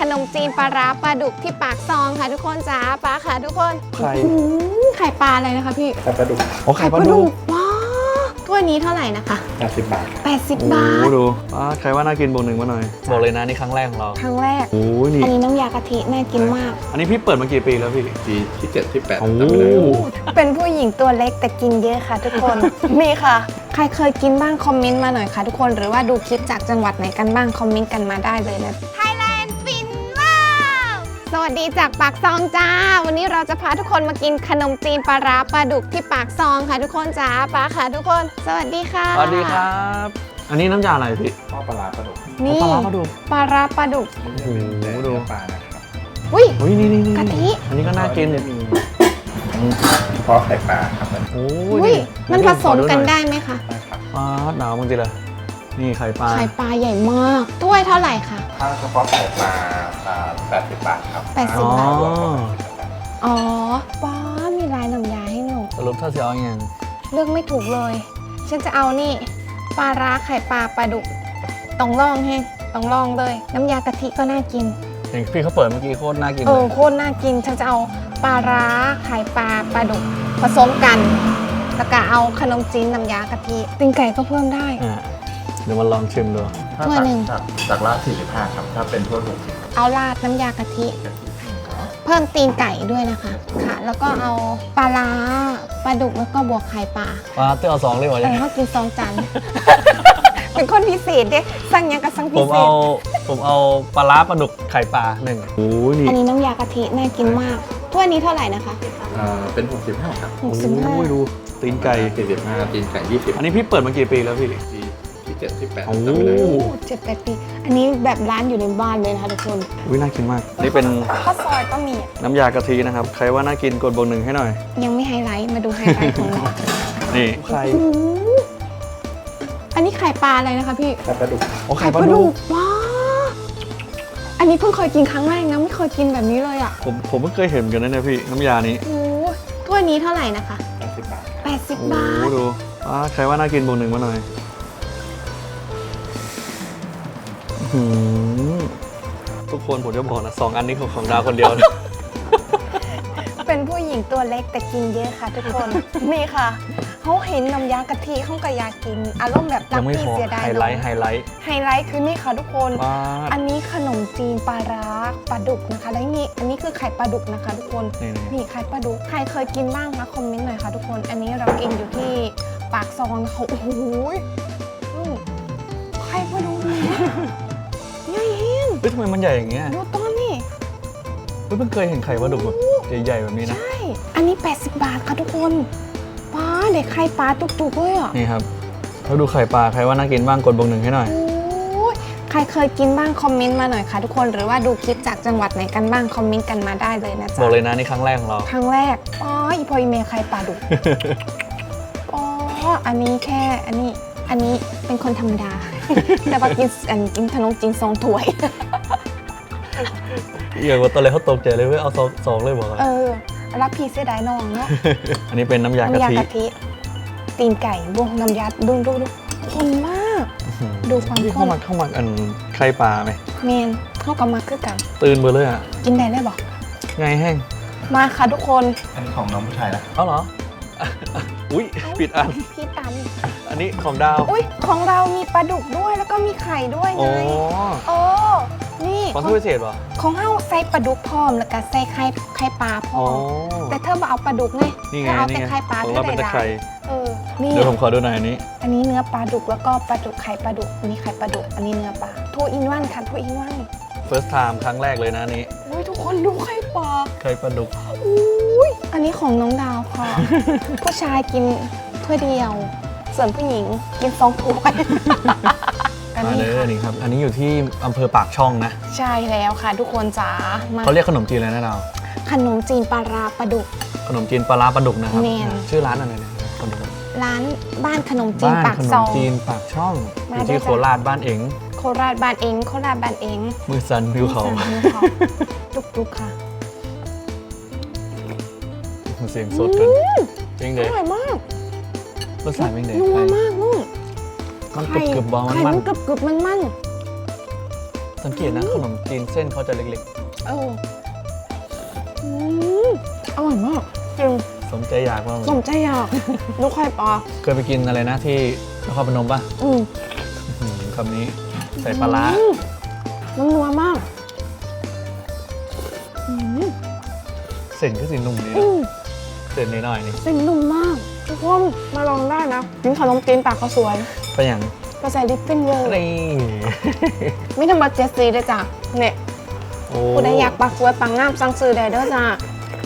ขนมจีนปลาร้าปลาดุกที่ปากซองค่ะทุกคนจ้าปลาค่ะทุกคนไข่ อื้อหือไข่ปลาอะไรนะคะพี่ไข่ปลาดุกโอ้ไข่ปลาดุกว้าวถ้วยนี้เท่าไหร่นะคะ 80 บาทครับ80 โอ้บาทดูอ่าใครว่าน่ากินบวกหนึ่งมาหน่อยบอกเลยนะนี่ครั้งแรกของเรา ครั้งแรก โอ้ยนี่ อันนี้น้ำยากะทิน่ากินมาก อันนี้พี่เปิดมากี่ปีแล้วพี่ ปีที่เจ็ดที่แปดโอ้ จำไม่ได้เป็นผู้หญิงตัวเล็กแต่กินเยอะค่ะทุกคนมีค่ะ ใครเคยกินบ้างคอมเมนต์มาหน่อยค่ะทุกคน หรือว่าดูคลิปจากจังหวัดไหนกันบ้างคอมเมนต์กันมาได้เลยนะ Thailand ฟินว้าว สวัสดีจากปากซองจ้า วันนี้เราจะพาทุกคนมากินขนมจีนปลาร้าปลาดุกที่ปากซองค่ะทุกคนจ้าปลาค่ะทุกคน สวัสดีค่ะ สวัสดีครับ อันนี้น้ำยาอะไรพี่ข้าวปลาร้าปลาดุกนี่ปลาร้าปลาดุกปลาร้าปลาดุกโอ้โหแต่ดูเนื้อปลานะครับอุ้ยเฮ้ยนี่นี่นี่กะทิอันนี้ก็น่ากินจะมีเฉพาะไข่ปลาครับมันโอ้อุ้ยยมันผสมกันได้ไหมคะได้ครับปลาหนาวมึงจีละนี่ไข่ปลาไข่ปลาใหญ่มากถ้วยเท่าไหร่คะ ถ้าเฉพาะไข่ปลาอ่า80 บาทครับ80อ๋อบาท รวมก็80บาท อ๋อป้ามีลายน้ำยาให้หนู สรุปถ้าจะเอาอย่างเลือกไม่ถูกเลย ฉันจะเอานี่ปลาร้าไข่ปลาปลาดุกต้องลองให้ต้องลองเลย น้ำยากะทิก็น่ากิน อย่างพี่เขาเปิดเมื่อกี้โคตรน่ากินเอเลอยโคตรน่ากิน ฉันจะเอาปลาร้าไข่ปลาปลาดุกผสมกัน แล้วก็เอาขนมจีนน้ำยากะทิตีนไก่ก็เพิ่มได้ อ่าเดี๋ยวมาลองชิมดู ถ้าถ้วยหนึ่งจากจากละ45ครับ ถ้าเป็นถ้วย60เอาราดน้ำยากะทิกะทิ เพิ่มตีนไก่ด้วยนะคะ ค่ะ แล้วก็เอาปลาร้าปลาดุกแล้วก็บวกไข่ปลาปลาเต้าสองเลยวะเอเนี่ยอเขากินสองจานเป็นคนพิเศษเด้สั่งหยังกับสั่งผพิมเศเอาษ ผมเอาปลาร้าปลาดุกไข่ปลาหนึ่งโอ้ยนี่อันนี้น้ำยากะทิน่ากินมากถ้วยนี้เท่าไหร่นะคะอ่าเป็น65ครับโอ้ยดูตีนไก่45ตีนไก่20อันนี้พี่เปิดมากี่ปีแล้วพี่ปีที่ เจ็ดที่แปดโอ้จำไม่ได้โอ้เจ็ดแปดปี อันนี้แบบร้านอยู่ในบ้านเลยนะคะทุกคนอุ้ยน่ากินมาก นี่เป็นข้าวซอยก็มีน้ำยากะทินะครับ ใครว่าน่ากินกดบวกหนึ่งให้หน่อย ยังไม่ไฮไลท์ มาดูไฮไลท์ของเรานี่ไข่โอ้โหอันนี้ไข่ปลาอะไรนะคะพี่ไข่ปลาดุกโอ้ไข่ปลาดุกว้าวอันนี้เพิ่งเคยกินครั้งแรกนะไม่เคยกินแบบนี้เลยอะผมผมเพิ่งเคยเห็นเหมือนกันนะเนี่ยพี่ น้ำยานี้ โอ้โหถ้วยนี้เท่าไหร่นะคะ80บาท 80 โอ้บาท ดูอ่าใครว่าน่ากินบวกหนึ่งมาหน่อย ทุกคนผมจะบอกนะสองอันนี้ของของดาวคนเดียวนะเป็นผู้หญิงตัวเล็กแต่กินเยอะค่ะ ทุกคน นี่ค่ะเขาเห็นน้ำยากะทิเขาก็อยากกิน อารมณ์แบบรัยักงไม่พี่พอเสียดายไฮน้ไลองท์ไฮไลท์ไฮไลท์คือนี่ค่ะทุกคนปลาอันนี้ขนมจีนปลาร้าปลาดุกนะคะแล้วนี่อันนี้คือไข่ปลาดุกนะคะ ทุกคนนี่นี่นี่ไข่ปลาดุกใครเคยกินบ้างคะคอมเมนต์หน่อยค่ะทุกคน อันนี้เรากินอยู่ที่ปากซองนะคะโอ้โห เฮียนเฮ้ยทำไมมันใหญ่อย่างเงี้ยดูต้นนี่เฮ้ยเพิ่งเคยเห็นไข่ปลาดุกแบบใหญ่ๆแบบนี้นะ ใช่ อันนี้ 80 บาทค่ะทุกคนป้าเด็กไข่ปลาตุกๆเลยอะนี่ครับแล้วดูไข่ปลาใครว่าน่ากินบ้างกดบวกหนึ่งให้หน่อย โอ้ยใครเคยกินบ้างคอมเมนต์มาหน่อยค่ะทุกคนหรือว่าดูคลิปจากจังหวัดไหนกันบ้างคอมเมนต์กันมาได้เลยนะบจ๊ะอกเลยนะนี่ครั้งแรกของเรา ครั้งแรกอ๋ออีพออีเมลไข่ปลาดุก อ๋อ อันนี้แค่ อันนี้ อันนี้เป็นคนธรรมดา แต่ว่ากินอันกินขนมจีนสองถ้วย อย่างว่าตอนแรกเขาตกใจเลยเว้ยเอาสองสองเลยบอกว่าเออ รับพีเสียดายน้องเนาะอันนี้เป็นน้ำยากะน้ำยาทิกะทิตีนไก่บวงน้ำยาดูดูดูคนมาก ดูความที่ข้เข้ามาเข้ามาอันไข่ปลาไหมเมนเข้ากับมาคือกัน ตื่นเบอร์เลยอะกินได้เลยบอกไงแห้งมาค่ะทุกคนอันนี้ของน้องผู้ชายนะเอาเหรอ อุ้ยปิดอัน พี่ตันอันนี้ของดาว อุ้ยของเรามีปลาดุกด้วยแล้วก็มีไข่ด้วยอ๋ไงอ โอ้ นี่ของขอทุงกพิเศษป่ะของเฮาใส่ปลาดุกพร้อมแล้วก็ใส่ไข่ไข่ปลาพร้อ๋ออมแต่เธอมาเอาปลาดุกไงนี่ไงเธอเอานี่แต่ไงไข่ปลาของเธอเราได้เป็นตะหลาไคร้ยเออนี่เดี๋ยวผมขอดูหน่อยอันนี้ อันนี้เนื้อปลาดุกแล้วก็ปลาดุกไข่ปลาดุกอันนี้ไข่ปลาดุกอันนี้เนื้อปลาทูอินวันค่ะทูอินวัน first time ครั้งแรกเลยนะอันนี้อุ้ยทุกคนดูไข่ปลาไข่ปลาดุกอุ้ยอันนี้ของน้องดาวค่ะ ผู้ชายกินถ้วยเดียว ส่วนผู้หญิงกินสองถ้วย กันมานี่เลยค่ะนี่ครับ อันนี้อยู่ที่อำเภอปากช่องนะใช่แล้วค่ะ ทุกคนจ๋ามาเขาเรียกขนมจีนอะไรนะดาวขนมจีนปลาราปลาดุก ขนมจีนปลาร้าปลาดุกนะครับ แม่น ชื่อร้านอะไรนะขนมร้านบ้านขนมจีนบ้านปากขนซมอง จีนปากช่องอมายู่ด้วยที่จ้ะโคราชบ้านเองโคราชบ้านเองโคราชบ้านเองมือสันวิวเขาสั่งมือเขาจุกๆค่ะเสียงสดกันจริงอเลยร่อยมากรสชาติเป็นไงนัวไข่มากนุ่ มมันกรึบกรึบบอมันไข่มันมันกรึบกรึบมันมันสังเกตนะขนมจีนเส้นเขาจะเล็กเอออืมอร่อยมากจริงๆ สมใจอยากมากเลยสมใจอยากลูกไข่ปลาเคยไปกินอะไรนะที่นครพนมป่ะอืมอื้อหือคำนี้ใส่ปลาร้าอืมมันนัวมากอืมเส้นก็สินุ่มดีอืนะม เส้นนิดหน่อยนี่ เส้นนุ่มมากทุกคนมาลองได้นะกินขนมจีนปากข้าวสวยเป็นอย่างก็ใส่ลิปปิ้นเวอร์นี่ ไม่ธรรมดาเจสซีด้วยจ้ะเนี่ยโอ้ผู้ใดอยากปากสวยปังงามสั่งซื้อได้เด้อจ้ะ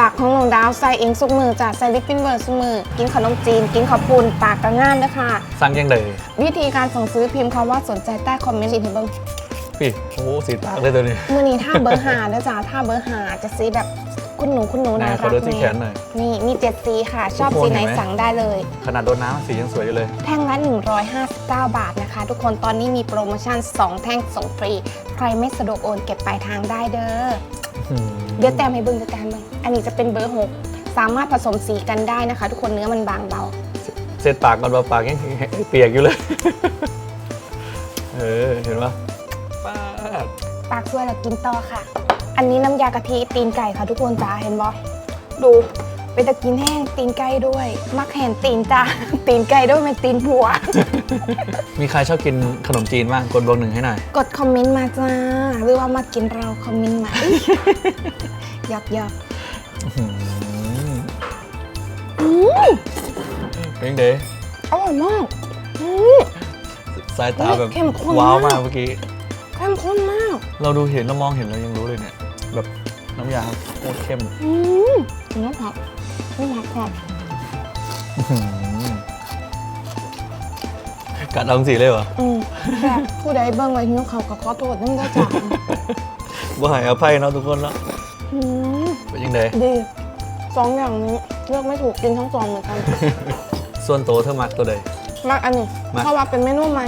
ปากของน้องดาวใส่เองสุกมือจ้ะใส่ลิปปิ้นเวอร์สุกมือ กินขนมจีน กินข้าวปุ้นปากกระงามนะคะสั่งยังเลย วิธีการสั่งซื้อพิมพ์คำว่าสนใจใต้คอมเมนต์อีกทีเบิ้งพี่โอ้สีปากเลยตัวนี้มือนี้ถ้าเบอร์หาเด้อจ้ะถ้าเบอร์หาจะซีแบบ คุณหนูคุณหนูไหนน่าขอรักดูที่แขนหน่อย นี่มีเจ็ดสีค่ะ ชอบทุกคนสีไหนเห็นไหม สั่งได้เลย ขนาดโดนน้ำสียังสวยอยู่เลย แท่งละ 159 บาทนะคะ ทุกคนตอนนี้มีโปรโมชั่น 2 แท่งส่งฟรี ใครไม่สะดวกโอนเก็บปลายทางได้เด้ออื้อหือเดี๋ยวแต้มให้เบิ้งด้วยกันเบิ้งอันนี้จะเป็นเบอร์ 6 สามารถผสมสีกันได้นะคะ ทุกคนเนื้อมันบางเบา เสร็จปากก่อนว่าปากยังเปียกอยู่เลย เออ เห็นปะป้าดปากสวยแล้วกินต่อค่ะ อันนี้น้ำยากะทิตีนไก่ค่ะทุกคนจ้าเห็นบ่ดู เป็นตะกินแห้งตีนไก่ด้วย มักแห่นตีนจ้า ตีนไก่ด้วยเป็นตีนผัว มีใครชอบกินขนมจีนบ้างกดบวกหนึ่งให้หน่อย กดคอมเมนต์มาจ้า หรือว่ามากินเราคอมเมนต์มา หยอกหยอกอื้อหืออืมเป็นเดอร่อยมากอืม สายตาแบบ เข้มข้นว้าวมามากกเมื่อกี้ เข้มข้นมาก เราดูเห็นเรามองเห็นเรายังรู้เลยเนี่ยแบบน้ำยาโคตรเข้มอืมน้ำผักน้ำผักกรอบอื้อหือกัดเอาสีเลยเหรออืมแบบผู้ใดเบิ่งไว้หิวเขาวก็ขอโทษนั่นก็จ้าว่าหายอภัยเนาะทุกคนเนาะอืมเป็นยังไงดีสองอย่างนี้เลือกไม่ถูกกินทั้งสองเหมือนกัน ส่วนโตวเธอมักตัวใดมักอันนี้ มัก เพราะว่าเป็นเมนูใหม่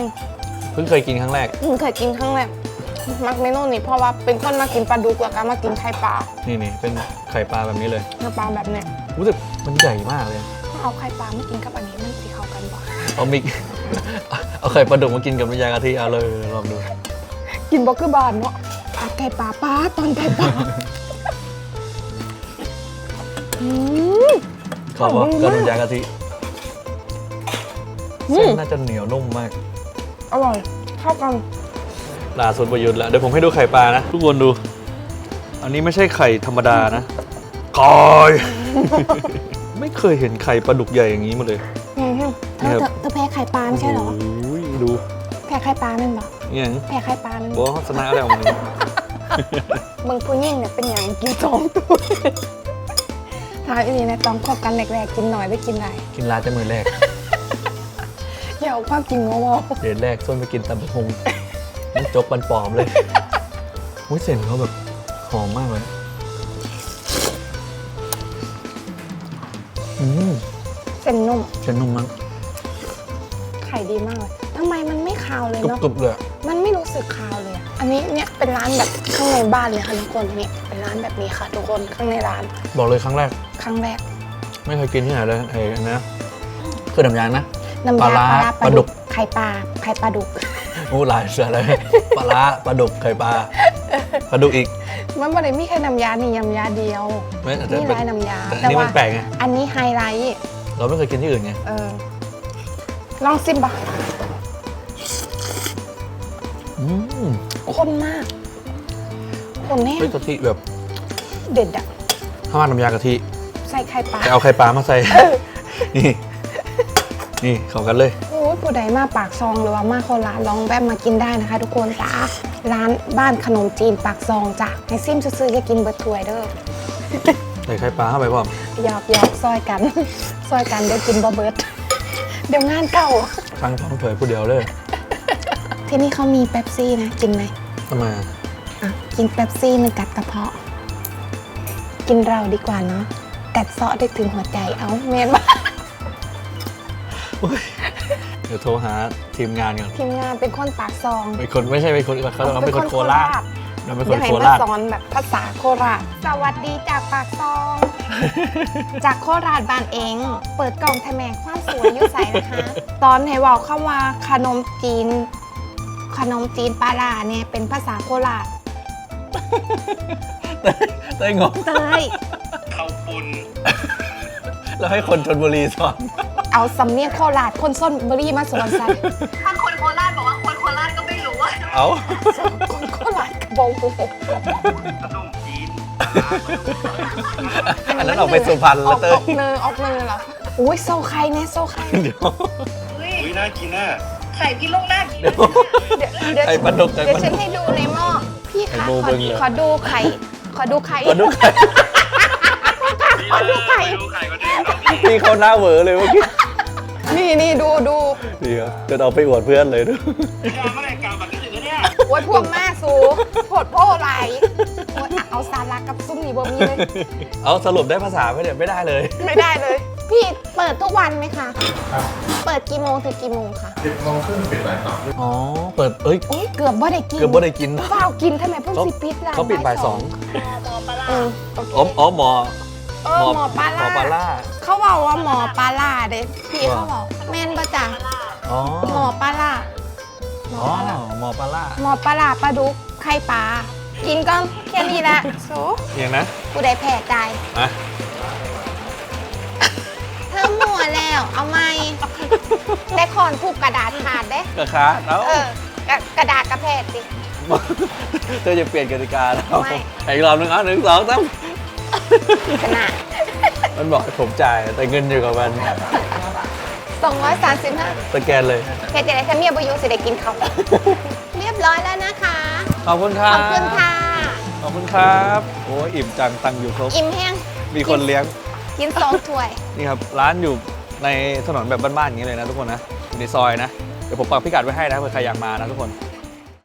เพิ่งเคยกินครั้งแรกเพิ่งเคยกินครั้งแรก มักเมนูนี้เพราะว่าเป็นคนมากินปลาดุกแล้วก็มากินไข่ปลานี่นี่เป็นไข่ปลาแบบนี้เลยเนื้อปลาแบบเนี้ยรู้สึกมันใหญ่มากเลยถ้าเอาไข่ปลาไม่กินกับอันนี้มันสิเข้ากันบ่เอามิก เอาไข่ปลาดุกมากินกับน้ำยากะทิเอาเลยลองดู กินบ่คือบานเนาะอาไก่ปลาปลาตอนไก่ปลาอืมเขาบอกดีกับมากน้ำยากะทิอืมเส้นน่าจะเหนียวนุ่มมาก อร่อยเข้ากัน ล่าสุดประยุทธ์แล้ว เดี๋ยวผมให้ดูไข่ปลานะ ทุกคนดู อันนี้ไม่ใช่ไข่ธรรมดานะกอย ไม่เคยเห็นไข่ปลาดุกใหญ่อย่างนี้มาเลย ไงฮะเธอคเธรัอบเธอแพ้ไข่ปลาไม่ใช่เหรอ โอ้ยดูแพ้ไข่ปลานั่นบ่เนี่ยแพ้ไข่ปลานั่นบอกว่าชนะแล้วมันเบิ่งผู้หญิงเนี่ยเป็นอย่างกินสองตัวทายอันนี้นะต้องคบกันแรกๆกินหน่อยได้กินไรกินลาจะมือแรกอย่าเอาความจริงมาบอกเดทแรกส้นไปกินตำบักฮงมัน จกปันปลอมเลยอุ้ยเส้นเขาแบบหอมมากเลยอืมเส้นนุ่มเส้นนุ่มมากไข่ดีมากเลยทำไมมันไม่คาวเลยเนาะกรุบๆเลยอะมันไม่รู้สึกคาวเลยอะอันนี้เนี่ยเป็นร้านแบบข้างในบ้านเลยค่ะทุกคนนี่เป็นร้านแบบนี้ค่ะทุกคนข้างในร้านบอกเลยครั้งแรก ครั้งแรก ไม่เคยกินที่ไหนเลยไอ้อันนะคือน้ำยางนะ น้ำปลายาร้าปลาร้าปลาดุก ไข่ปลาไข่ปลาดุก โอ้หลายเสือเลยปลาร้าปลาดุกไข่ปลาปลาดุกอีก มันไม่ได้มีแค่น้ำยานี่น้ำยาเดียวไม่อาจจะนี่เป็นร้านน้ำยาแต่อันนี้มันแปลกไงอันนี้ไฮไลท์เราไม่เคยกินที่อื่นไงเออลองซิมปะอืมข้นมากข้นแน่เฮ้ยกะทิแบบเด็ดอะข้าวราดน้ำยากะทิใส่ไข่ปลาแต่เอาไข่ปลามาใส่นี่ นี่เข้ากันเลยโอ้ย ผู้ใดมาปากซองหรือว่ามาโคราชลองแวะมากินได้นะคะ ทุกคนจ้าร้านบ้านขนมจีนปากซองจ้ะให้ซิมซื้อๆจะกินเบิร์ดถ้วยเด้อใส่ไข่ปลาเข้าไปพร้อมหยอกหยอกซอยกัน ซอยกันเดี๋ยวกินบ่เบิร์ดเดี๋ยวงานเก่าสั่งท้องเถยผู้เดียวเลย ที่นี่เขามีเป๊ปซี่นะกินไหมทำไมอะกินเป๊ปซี่มันกัดกระเพาะ กินเราดีกว่าเนาะกัดเซาะได้ถึงหัวใจเอาเมียนบ้า เดี๋ยวโทรหาทีมงานก่อนทีมงานเป็นคนปากซองเป็นคนไม่ใช่เป็นคนเขาเราเป็นคนโคราชเราเป็นคนเดี๋ยวให้โคมาราชสอนแบบภาษาโคราช สวัสดีจากปากซอง จากโคราชบ้านเอง เปิดกล่องแถมงความสวยอยุ่ใสนะคะ ตอนให้เว่าเข้าว่าขนมจีน ขนมจีนปลาร้าเนี่ยเป็นภาษาโคราชเต้ยงงเตยแล้วให้คนชนบุรีสอน เอาสำเนียงโคราชคนส้นบุรีมาสวนสันถ้าคนโคราชบอกว่าคนโคราชก็ไม่รู้ว่าเอาคนโคราชกระบอกหูอันนั้นออกไปสุพรรณอแล้อวกเต้อยอกเนยออกเนยเหรออุ้ยโซไข่เนี่ยโซไข่เดี๋ยวเฮ้ยอุ้ยน่ากินน่ะไข่พี่ลูกน่ากินเดี๋ยวเดี๋ยวเดี๋ยวไข่ปลาดุกไข่เดี๋ยวปลาฉัดุนกให้ดูในหม้อพี่ไข่คะโบขอเบิ่งเลยขอดูไข่ขอดูไข่ปลาดุกไข่ขอดูไข่ดูไข่ก็ได้พี่เขาหน้าเหวอเลยเมื่อกี้ นี่นี่ดูดูเดี๋ยวจะเอาไปอวดเพื่อนเลยดูยาเมื่อไหร่กาวบัตรถึงเนี่ยโอ้ยพวกแม่สูโผดโพไหลโอ้ยเอาสาระกับซุ้มนี่บ่มีเลย เอาสรุปได้ภาษาไหมเนี่ยไม่ได้เลย ไม่ได้เลย พี่เปิดทุกวันไหมคะเปิดกี่โมงถึงกี่โมงคะสิบโมงครึ่งปิดบ่ายสองอ๋อเปิดเอ้ยโอ้ยเกือบบ่ได้กินเกือบบ่ได้กินเปล่ากินทำไมเพิ่งสิปิดร้านเขาปิดบ่ายสองหมอปลาร้าเออโอเคอ๋ออ๋อหมอเออหมอปลาหมอปลาล่าล่า เขาบอกว่าหมอปลาล่าเด้พี่ว่าเขาบอกแม่นปะจ๊ะอ๋อหมอปลาล่าหมออ๋อปลาล่าหมอปลาล่าหมอปลาล่าปลาดุกไข่ปลากินก็แค่นี้แหละโซอย่างนะผู้ใดแพ้ใจมาเธอหมัวแล้ว เอาไหมแต่คอนผูกกระดาษขาดเด้กระคะแล้วเออกระกระดาษกระแพดสิเธอจะเปลี่ยนกติกาแล้วไม่อีกรอบหนึงอะหนึ่งสองสามขนาด มันบอกให้ผมจ่ายแต่เงินอยู่กับมันสองร้อยสามสิบห้าสแกนเลย เพจจะได้ถ้าเมียบอยุสิได้กินเขาวเรียบร้อยแล้วนะคะ ขอบคุณคขรัอบบคุณค่ะ ขอบคุณครับ โอ้ยอิ่มจังตังค์อยู่ครบ อิ่มแห้งมีคนเลี้ยง กินสองถ้วย นี่ครับ ร้านอยู่ในถนนแบบบ้านๆอย่างนี้เลยนะทุกคนนะอยู่ในซอยนะ เดี๋ยวผมปักพิกัดไว้ให้นะเผื่อใครอยากมานะทุกคน